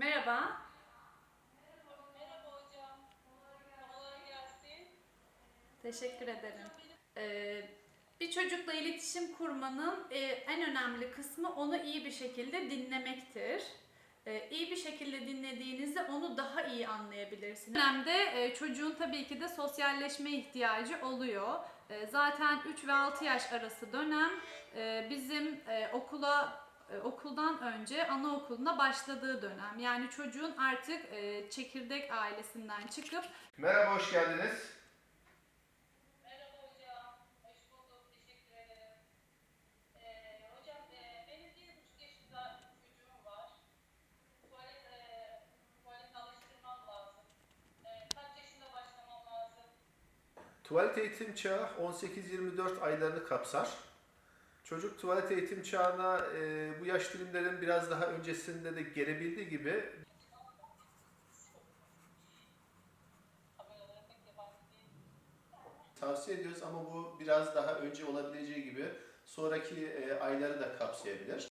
Merhaba. Merhaba hocam. Kolay gelsin. Teşekkür ederim. Ee, bir çocukla iletişim kurmanın e, en önemli kısmı onu iyi bir şekilde dinlemektir. Ee, iyi bir şekilde dinlediğinizde onu daha iyi anlayabilirsiniz. Dönemde e, çocuğun tabii ki de sosyalleşme ihtiyacı oluyor. E, zaten 3 ve 6 yaş arası dönem e, bizim e, okula e, okuldan önce anaokuluna başladığı dönem. Yani çocuğun artık e, çekirdek ailesinden çıkıp Merhaba, hoş geldiniz. Merhaba hocam. Hoş bulduk. Teşekkür ederim. Hocam e, benim bir buçuk yaşında çocuğum var. Tuvalet, e, tuvalet alıştırmam lazım. E, kaç yaşında başlamam lazım? Tuvalet eğitim çağı 18-24 aylarını kapsar. Çocuk tuvalet eğitim çağına e, bu yaş dilimlerin biraz daha öncesinde de gelebildiği gibi tavsiye ediyoruz ama bu biraz daha önce olabileceği gibi sonraki e, ayları da kapsayabilir.